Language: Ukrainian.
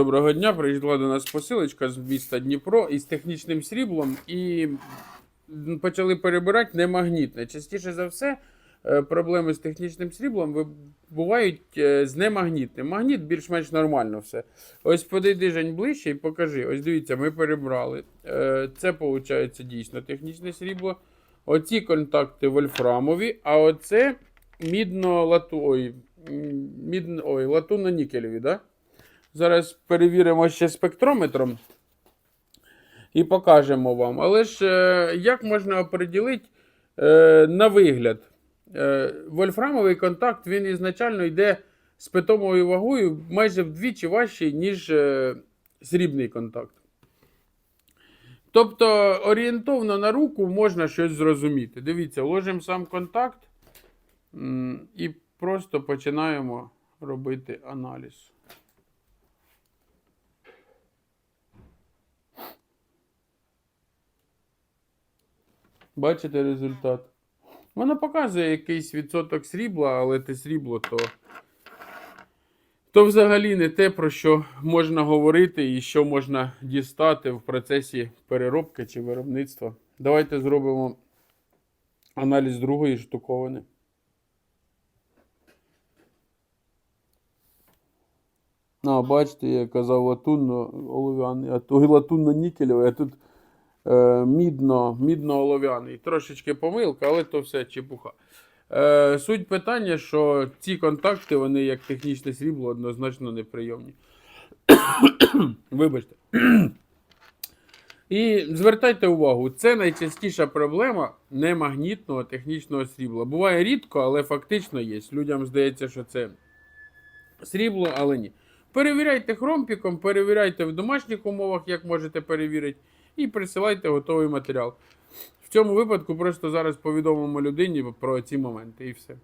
Доброго дня. Прийшла до нас посилочка з міста Дніпро із технічним сріблом і почали перебирати немагнітне. Частіше за все, е, проблеми з технічним сріблом бувають е, з немагнітним. Магніт більш-менш нормально все. Ось подійди Жень ближче і покажи. Ось дивіться, ми перебрали. Е, Це виходить дійсно технічне срібло. Оці контакти вольфрамові, а оце мідно-лату... Ой, м, мідно... Ой, латунно-нікелеві, да? Зараз перевіримо ще спектрометром і покажемо вам. Але ж е, як можна оприділити е, на вигляд? Е, вольфрамовий контакт він ізначально йде з питомою вагою майже вдвічі важчий, ніж срібний контакт. Тобто орієнтовно на руку можна щось зрозуміти. Дивіться, ложимо сам контакт і просто починаємо робити аналіз. Бачите результат? Воно показує якийсь відсоток срібла, але те срібло то. То взагалі не те, про що можна говорити і що можна дістати в процесі переробки чи виробництва. Давайте зробимо аналіз другої штуковини. А, бачите, я казав латунно олов'яний, а то латунно нікелевий, а тут мідно, мідно-олов'яний. Трошечки помилка, але то все чепуха. Е, суть питання, що ці контакти, вони як технічне срібло, однозначно неприйомні. Вибачте. І звертайте увагу, це найчастіша проблема немагнітного технічного срібла. Буває рідко, але фактично є. Людям здається, що це срібло, але ні. Перевіряйте хромпіком, перевіряйте в домашніх умовах, як можете перевірити, і присилайте готовий матеріал. В цьому випадку просто зараз повідомимо людині про ці моменти і все.